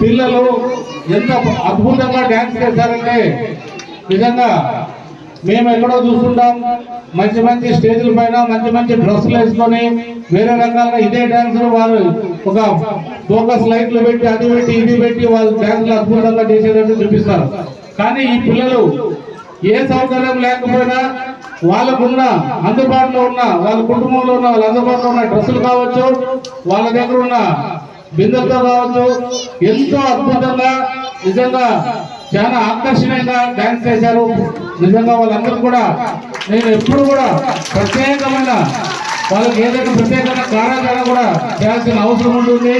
పిల్లలు ఎంత అద్భుతంగా డ్యాన్స్ చేశారంటే నిజంగా మేము ఎక్కడో చూస్తుంటాం మంచి మంచి స్టేజ్ల పైన మంచి మంచి డ్రెస్సులు వేసుకొని వేరే రకాల ఇదే డ్యాన్స్ వారు ఒక ఫోకస్ లైట్లు పెట్టి అది పెట్టి ఇది పెట్టి వాళ్ళు డ్యాన్స్లు అద్భుతంగా చేసేటట్టు చూపిస్తారు. కానీ ఈ పిల్లలు ఏ సౌకర్యం లేకపోయినా వాళ్ళకున్న అందుబాటులో ఉన్న వాళ్ళ కుటుంబంలో ఉన్న వాళ్ళ అందుబాటులో ఉన్న డ్రెస్సులు కావచ్చు వాళ్ళ దగ్గర ఉన్న బిందెలతో కావచ్చు ఎంతో అద్భుతంగా నిజంగా చాలా ఆకర్షణీయంగా డాన్స్ చేశారు. నిజంగా వాళ్ళందరూ కూడా నేను ఎప్పుడు కూడా ప్రత్యేకమైన వాళ్ళకి ఏదైనా ప్రత్యేకమైన కార్యాచరణ కూడా చేయాల్సిన అవసరం ఉంటుంది.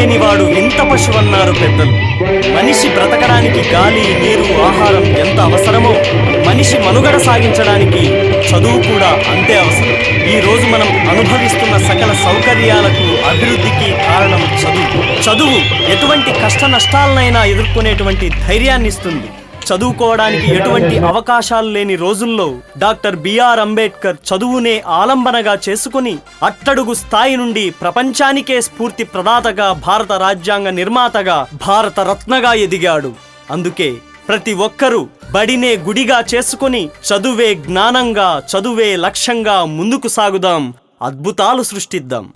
లేనివాడు ఎంత పశువన్నారు పెద్దలు. మనిషి బ్రతకడానికి గాలి నీరు ఆహారం ఎంత అవసరమో మనిషి మనుగడ సాగించడానికి చదువు కూడా అంతే అవసరం. ఈ రోజు మనం అనుభవిస్తున్న సకల సౌకర్యాలకు అభివృద్ధికి కారణం చదువు. చదువు ఎటువంటి కష్ట నష్టాలనైనా ఎదుర్కొనేటువంటి ధైర్యాన్ని ఇస్తుంది చదువుకోవడానికి ఎటువంటి అవకాశాలు లేని రోజుల్లో డాక్టర్ బిఆర్ అంబేద్కర్ చదువునే ఆలంబనగా చేసుకుని అట్టడుగు స్థాయి నుండి ప్రపంచానికే స్ఫూర్తి ప్రదాతగా భారత రాజ్యాంగ నిర్మాతగా భారత రత్నగా ఎదిగాడు. అందుకే ప్రతి ఒక్కరూ బడినే గుడిగా చేసుకుని చదువే జ్ఞానంగా చదువే లక్ష్యంగా ముందుకు సాగుదాం. అద్భుతాలు సృష్టిద్దాం.